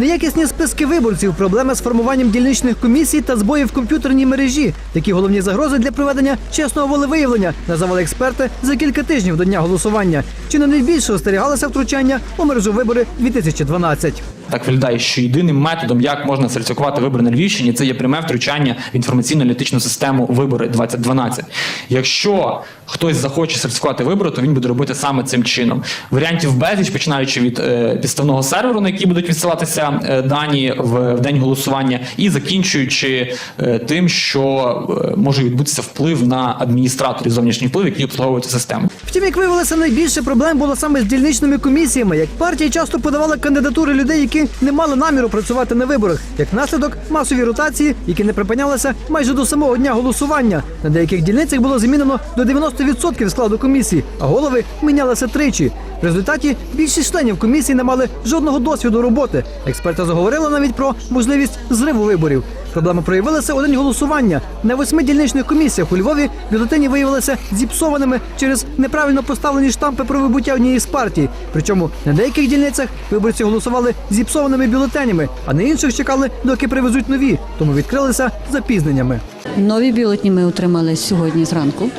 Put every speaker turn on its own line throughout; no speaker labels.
Неякісні списки виборців, проблеми з формуванням дільничних комісій та збої в комп'ютерній мережі. Такі головні загрози для проведення чесного волевиявлення називали експерти за кілька тижнів до дня голосування. Чи не найбільше остерігалося втручання у мережу вибори 2012.
Так виглядає, що єдиним методом, як можна сертифікувати вибори на Львівщині, це є пряме втручання в інформаційно-аналітичну систему вибори 2012. Якщо хтось захоче сертифікувати вибори, то він буде робити саме цим чином. Варіантів безліч, починаючи від е, підставного серверу, на який будуть відсилатися е, дані в, в день голосування, і закінчуючи е, тим, що е, може відбутися вплив на адміністраторів зовнішній вплив, які обслуговують систему.
Втім, як виявилося, найбільше проблем було саме з дільничними комісіями. Як партії часто подавали кандидатури людей, які не мали наміру працювати на виборах. Як наслідок масові ротації, які не припинялися майже до самого дня голосування. На деяких дільницях було змінено до 90% складу комісії, а голови мінялися тричі. В результаті більшість членів комісії не мали жодного досвіду роботи. Експерти заговорили навіть про можливість зриву виборів. Проблема проявилася у день голосування. На восьми дільничних комісіях у Львові бюлетені виявилися зіпсованими через неправильно поставлені штампи про вибуття однієї з партій. Причому на деяких дільницях виборці голосували зіпсованими бюлетенями, а на інших чекали, доки привезуть нові, тому відкрилися запізненнями.
Нові бюлетні ми отримали сьогодні зранку.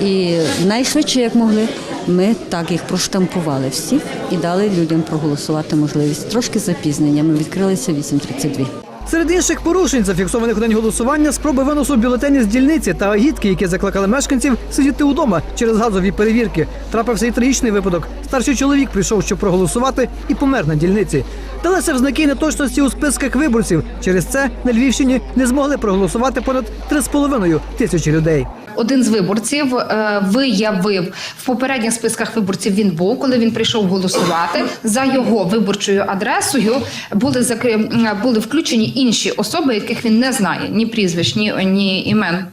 І найшвидше, як могли, ми так їх проштампували всі і дали людям проголосувати можливість. Трошки з запізненням. Ми відкрилися 8.32.
Серед інших порушень, зафіксованих у день голосування, спроби виносу бюлетені з дільниці та агітки, які закликали мешканців сидіти удома через газові перевірки. Трапився і трагічний випадок. Старший чоловік прийшов, щоб проголосувати, і помер на дільниці. Далися взнаки неточності у списках виборців. Через це на Львівщині не змогли проголосувати понад 3,5 тисячі людей.
Один з виборців е, виявив в попередніх списках виборців. Він був, коли він прийшов голосувати. За його виборчою адресою були закри... були включені інші особи, яких він не знає ні прізвищ, ні, ні імен.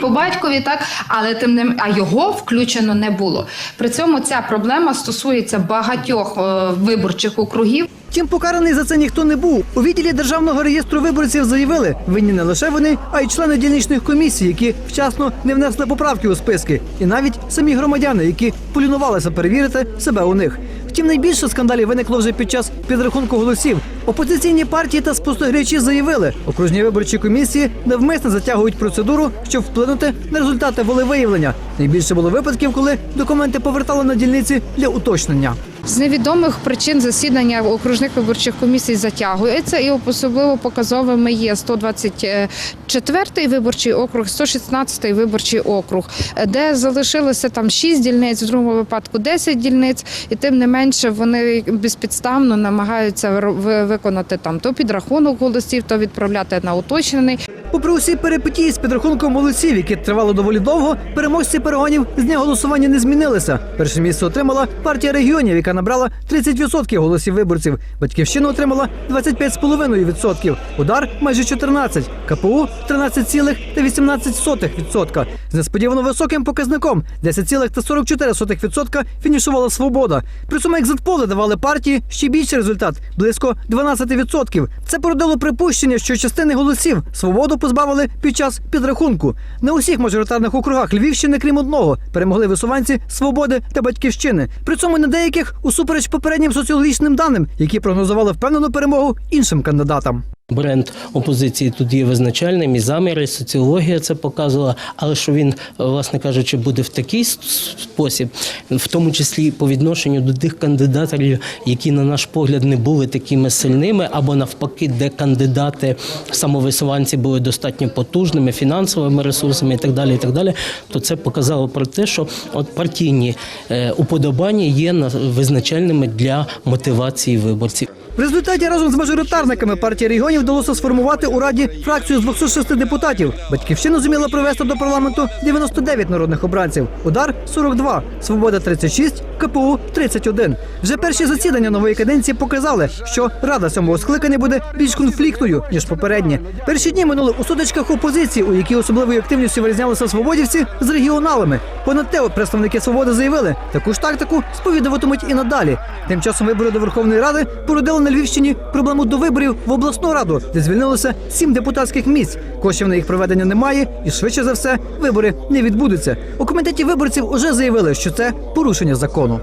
По батькові так, але тим не а його включено не було. При цьому ця проблема стосується багатьох е, виборчих округів.
Втім, покараний за це ніхто не був. У відділі державного реєстру виборців заявили, винні не лише вони, а й члени дільничних комісій, які вчасно не внесли поправки у списки, і навіть самі громадяни, які полінувалися перевірити себе у них. Втім, найбільше скандалів виникло вже під час підрахунку голосів. Опозиційні партії та спостерігачі заявили, окружні виборчі комісії навмисно затягують процедуру, щоб вплинути на результати волевиявлення. Найбільше було випадків, коли документи повертали на дільниці для уточнення.
З невідомих причин засідання окружних виборчих комісій затягується, і особливо показовими є 124-й виборчий округ, 116-й виборчий округ, де залишилося там 6 дільниць, в другому випадку 10 дільниць, і тим не менше вони безпідставно намагаються виконати там то підрахунок голосів, то відправляти на уточнений.
Попри усі перипетії з підрахунком голосів, які тривали доволі довго, переможці перегонів з дня голосування не змінилися. Перше місце отримала партія регіонів, яка набрала 30% голосів виборців. Батьківщина отримала 25,5%. Удар майже 14%. КПУ 13,18%. З несподівано високим показником 10,44% фінішувала свобода. При цьому екзитполи давали партії ще більший результат близько 12%. Це породило припущення, що частини голосів свободу позбавили під час підрахунку. На усіх мажоритарних округах Львівщини, крім одного, перемогли висуванці свободи та батьківщини. При цьому на деяких усупереч попереднім соціологічним даним, які прогнозували впевнену перемогу іншим кандидатам.
Бренд опозиції тут є визначальним і заміри, і соціологія це показувала. Але що він, власне кажучи, буде в такий спосіб, в тому числі по відношенню до тих кандидатів, які, на наш погляд, не були такими сильними, або навпаки, де кандидати самовисуванці були достатньо потужними фінансовими ресурсами і так далі. І так далі, то це показало про те, що от партійні е, уподобання є на- визначальними для мотивації виборців.
В результаті разом з мажоритарниками партії регіонів вдалося сформувати у раді фракцію з 206 депутатів. Батьківщина зуміла привести до парламенту 99 народних обранців. Удар 42, свобода 36, КПУ 31. Вже перші засідання нової каденції показали, що рада сьомого скликання буде більш конфліктною ніж попередні. Перші дні минули у сутичках опозиції, у якій особливою активністю вирізнялися свободівці з регіоналами. Понад те, представники свободи заявили, таку ж тактику сповідуватимуть і надалі. Тим часом вибори до Верховної Ради породили на Львівщині проблему до виборів в обласну раду, де звільнилося сім депутатських місць. Коштів на їх проведення немає, і швидше за все вибори не відбудуться. У комітеті виборців уже заявили, що це порушення закону.